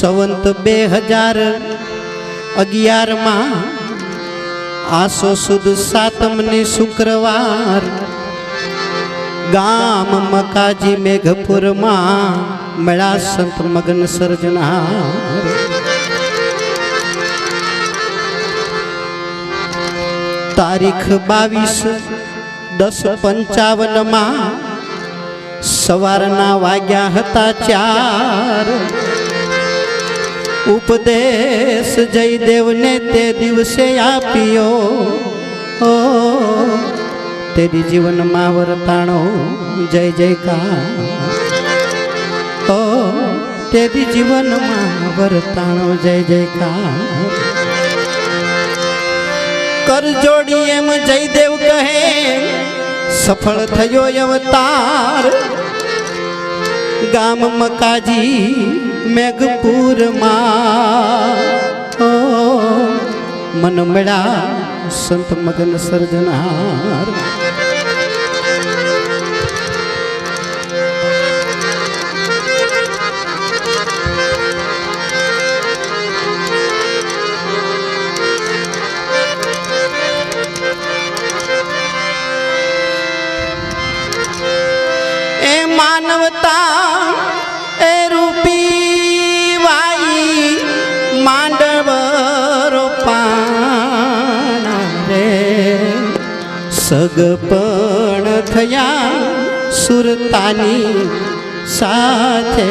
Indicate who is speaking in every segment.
Speaker 1: સંવંત બે હજાર અગિયારમાં આસો સુદ સાતમની શુક્રવાર ગામ મકાજી મેઘપુરમાં મળ્યા સંત મગન સર્જનાર. તારીખ બાવીસ દસ પંચાવનમાં સવારના વાગ્યા હતા ચાર. ઉપદેશ જયદેવને તે દિવસે આપ્યો. તેરી જીવનમાં વર્તાણો જય જયકાર. ઓ, તેરી જીવનમાં વર્તાણો જય જયકાર. કરજોડી એમ જયદેવ કહે, સફળ થયો અવતાર. ગામ મકાજી મેઘપુરમાં. ઓ મન મળ્યા સંત મગન સર્જનાર. સગપણ થયા સુરતાની સાથે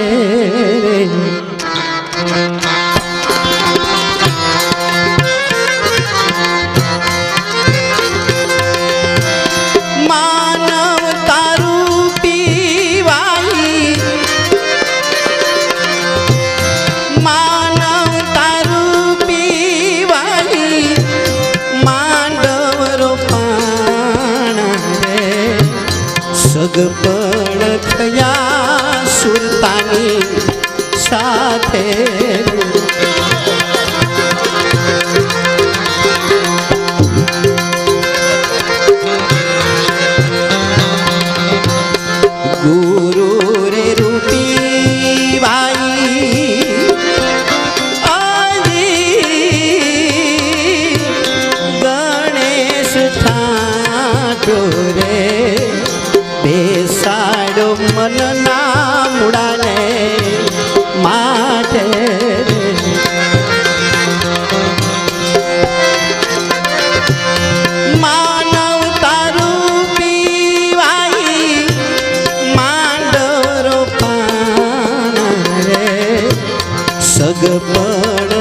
Speaker 1: தோழ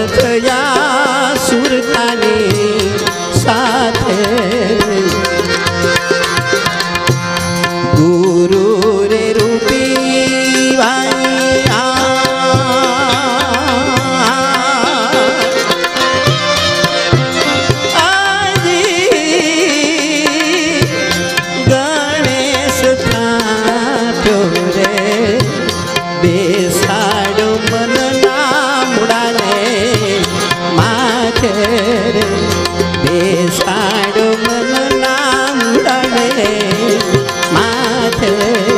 Speaker 1: माथे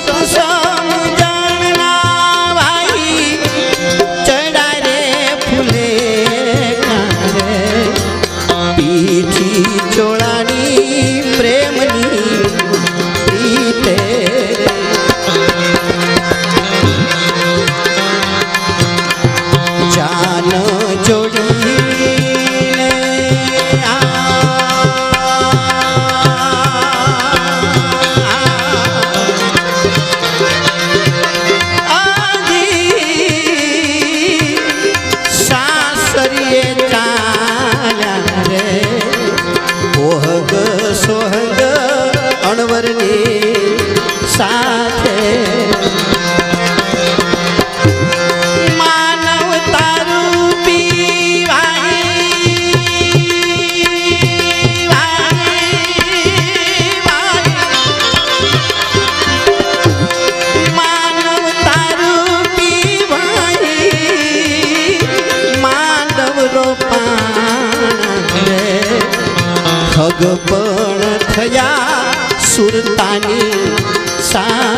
Speaker 1: Santo Anselmo. ચાલ્યા રે. ઓહગ સોહગ અણવરની સાથે ખગ પણ થયા સુરતાની સાથે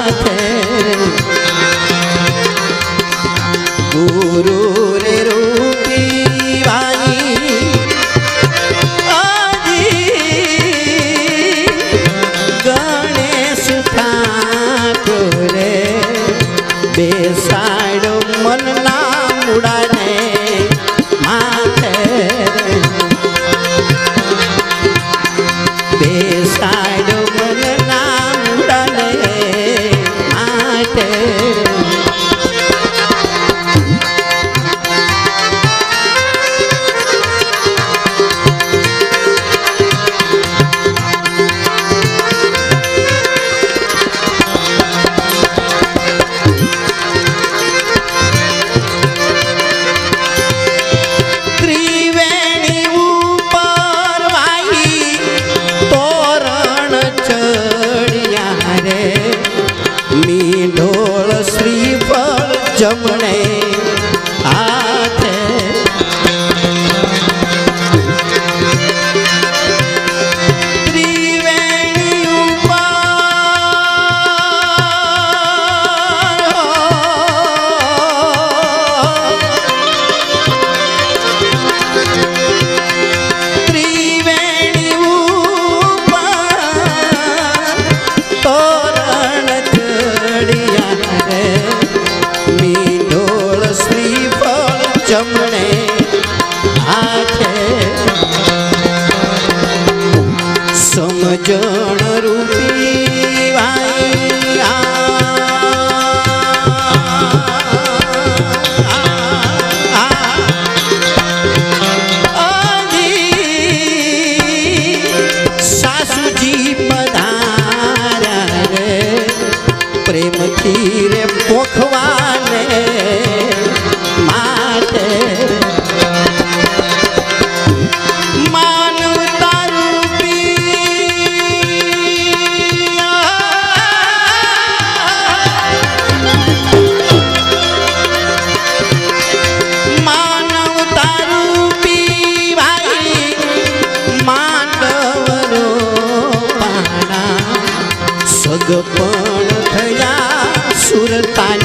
Speaker 1: થયા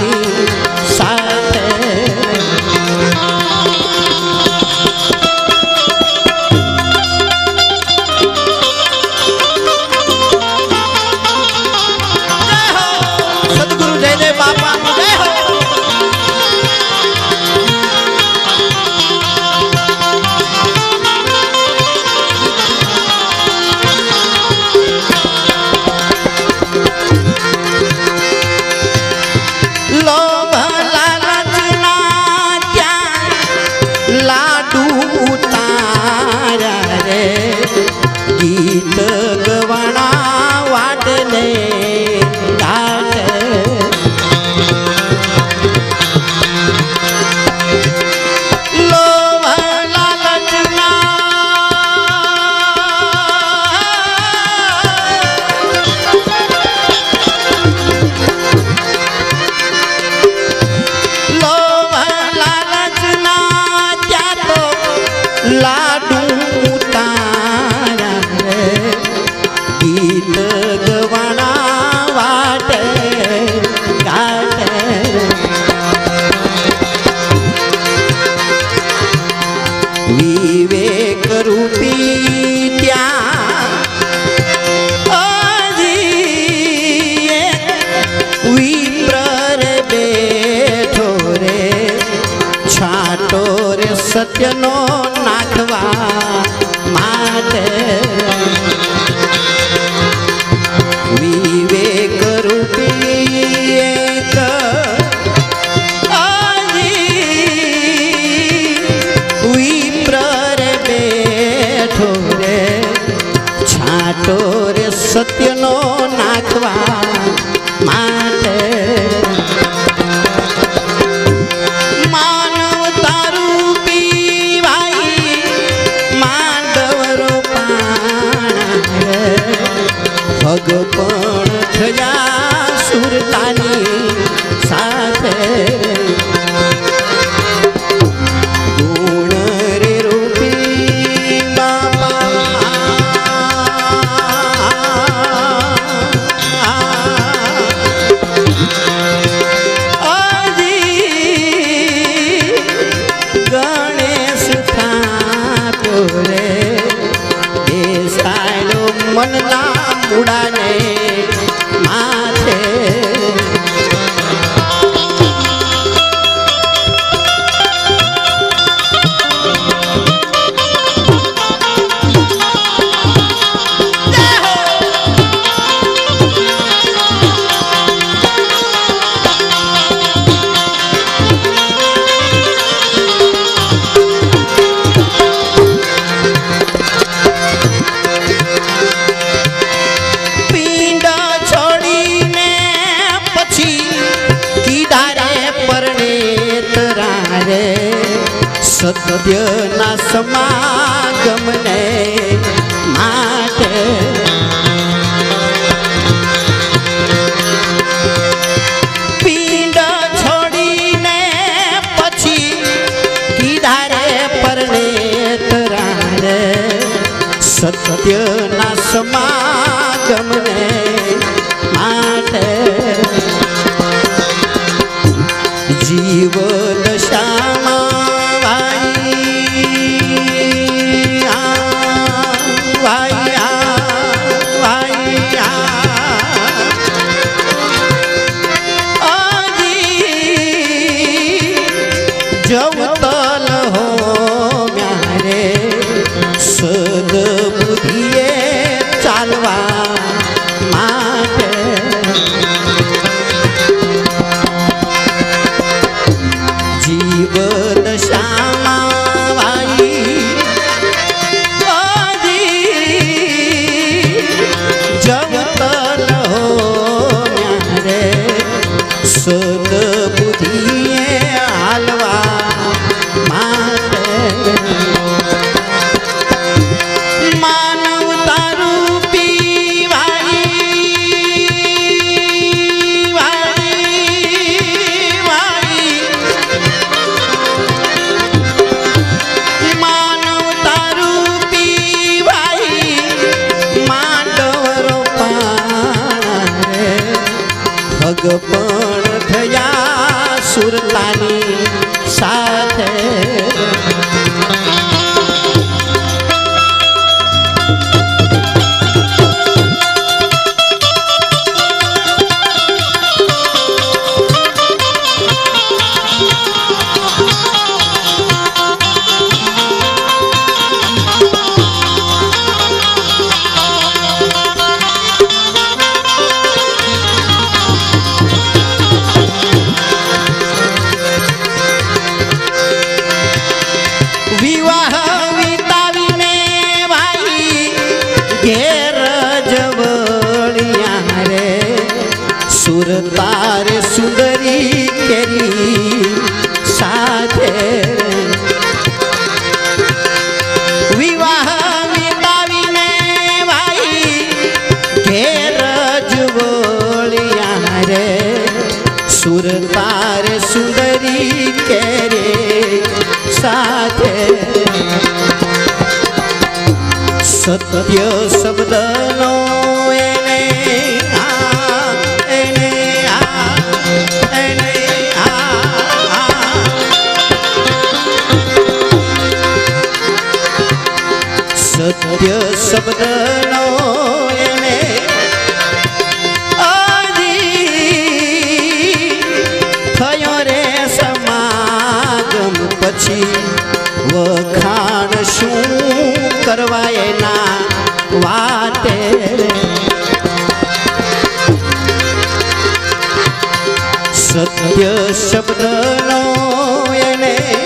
Speaker 1: ગીત ঠোঁট સત્યના સમાગમને માટે. પિંડ છોડીને પછી કીધારે પરણે તરારે સત્યના સમાગમને માટે. જીવ દશા sơ Tudo surtar. yeah સત્ય શબ્દનો એને આ એને આ એને આ. સત્ય શબ્દનો એને થયો રે સમાગમ પછી વખાણ શું? કરવા એના વાતે સત્ય શબ્દનો એને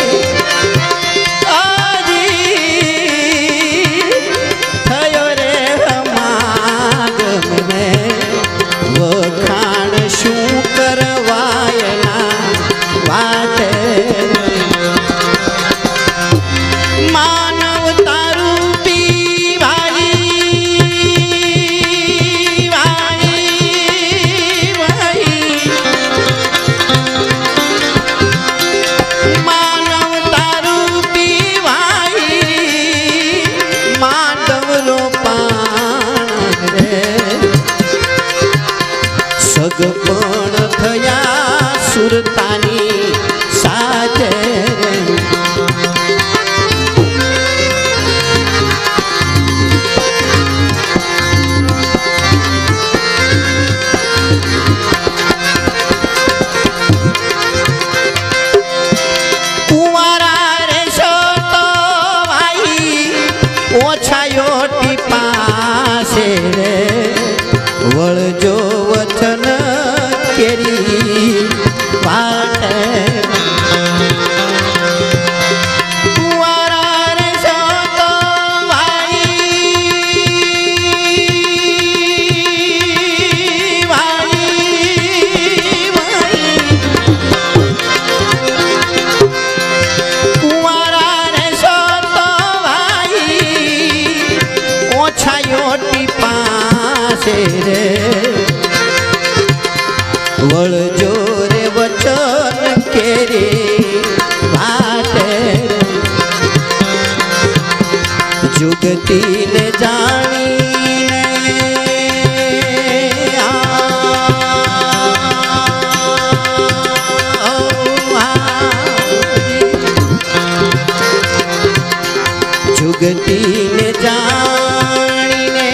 Speaker 1: ભગતીને જાણીને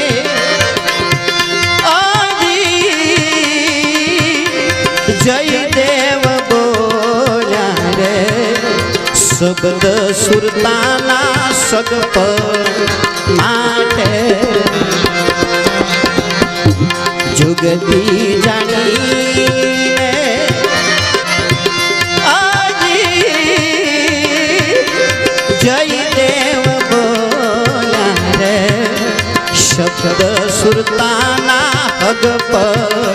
Speaker 1: જય દેવ બોલ્યા રે શબ્દ સુરતાના સગપ માટે જુગતી જાણી સદ સુરતાના પગ પર